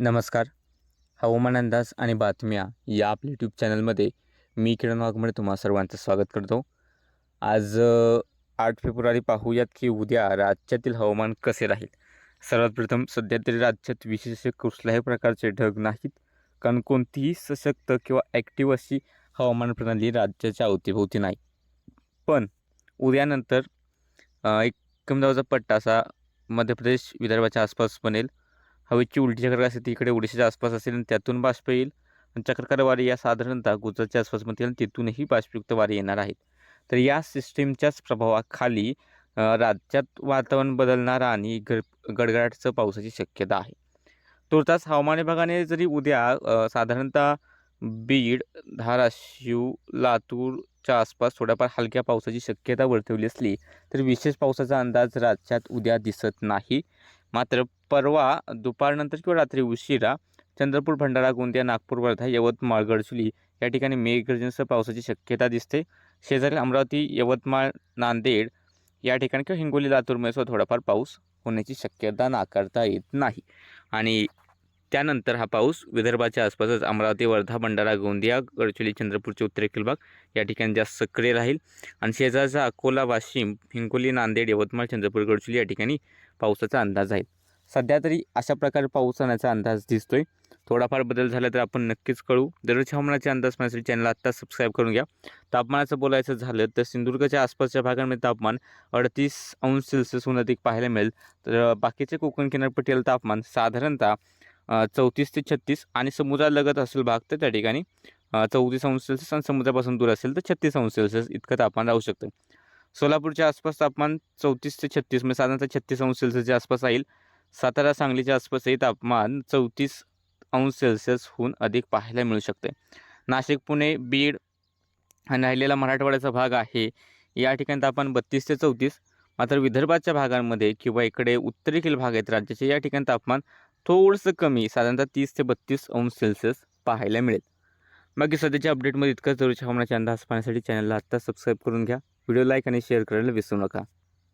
नमस्कार. हवामान अंदाज आणि बातम्या या आपल्या यूट्यूब चॅनलमध्ये मी किरण वाघमळे तुम्हा सर्वांचं स्वागत करतो. आज आठ फेब्रुवारी पाहूयात की उद्या राज्यातील हवामान कसे राहील? सर्वात प्रथम सध्या तरी राज्यात विशेष कुठल्याही प्रकारचे ढग नाहीत. कारण कोणतीही सशक्त किंवा ॲक्टिव्ह अशी हवामान प्रणाली राज्याच्या अवतीभोवती नाही. पण उद्यानंतर एक कमी दाबाचा पट्टा असा मध्य प्रदेश विदर्भाच्या आसपास बनेल. हवेची उलटी चक्रकार असेल ती इकडे ओडिशाच्या आसपास असेल आणि त्यातून बाष्प येईल. आणि चक्रकार वारे या साधारणतः गुजरातच्या आसपास म्हणतील आणि तिथूनही बाष्पयुक्त वारे येणार आहेत. तर या सिस्टीमच्याच प्रभावाखाली राज्यात वातावरण बदलणारा आणि गड गडगडाटचं पावसाची शक्यता आहे. तुर्तास हवामान विभागाने जरी उद्या साधारणतः बीड धाराशिव लातूरच्या आसपास थोड्याफार हलक्या पावसाची शक्यता वर्तवली असली तर विशेष पावसाचा अंदाज राज्यात उद्या दिसत नाही. मात्र परवा दुपारनंतर किंवा रात्री उशिरा चंद्रपूर भंडारा गोंदिया नागपूर वर्धा यवतमाळ गडचुली या ठिकाणी मेघगर्जनेसह पावसाची शक्यता दिसते. शेजारी अमरावती यवतमाळ नांदेड या ठिकाणी किंवा हिंगोली लातूरमध्ये सुद्धा थोडाफार पाऊस होण्याची शक्यता नाकारता येत नाही. आणि त्यानंतर हा पाऊस विदर्भाच्या आसपासच अमरावती वर्धा भंडारा गोंदिया गडचिरोली चंद्रपूरचे उत्तरेकडील भाग या ठिकाणी जास्त सक्रिय राहील. आणि शेजारचा अकोला वाशिम हिंगोली नांदेड यवतमाळ चंद्रपूर गडचिरोली या ठिकाणी पावसाचा अंदाज आहे. सध्या तरी अशा प्रकारे पाऊस होण्याचा अंदाज दिसतोय. थोडाफार बदल झाला तर आपण नक्कीच कळू. दररोज हवामानाचे अंदाज पाहण्यासाठी चॅनल आत्ता सबस्क्राईब करून घ्या. तापमानाचं बोलायचं झालं तर सिंधुदुर्गच्या आसपासच्या भागांमध्ये तापमान अडतीस अंश सेल्सिअसहून अधिक पाहायला मिळेल. तर बाकीचे कोकण किनारपट्टीला तापमान साधारणतः चौतीस ते छत्तीस आणि समुद्रालगत असेल भाग तर त्या ठिकाणी चौतीस अंश सेल्सिअस आणि समुद्रापासून दूर असेल तर छत्तीस अंश सेल्सिअस इतकं तापमान राहू शकतं. सोलापूरच्या आसपास तापमान चौतीस ते छत्तीस म्हणजे साधारणतः छत्तीस अंश सेल्सिअसच्या आसपास राहील. सातारा सांगलीच्या आसपासही तापमान चौतीस अंश सेल्सिअसहून अधिक पाहायला मिळू शकते. नाशिक पुणे बीड आणि राहिलेला मराठवाड्याचा भाग आहे. या ठिकाणी तापमान बत्तीस ते चौतीस. मात्र विदर्भाच्या भागांमध्ये किंवा इकडे उत्तरेखील भाग आहेत राज्याचे या ठिकाणी तापमान थोडंसं कमी साधारणतः तीस ते बत्तीस अंश सेल्सिअस पाहायला मिळेल. बाकी सध्याच्या अपडेटमध्ये इतकंच. जरूरच्या हवामानाचे अंदाज पाहण्यासाठी चॅनलला आत्ता सबस्क्राईब करून घ्या. व्हिडिओ लाईक आणि शेअर करायला विसरू नका.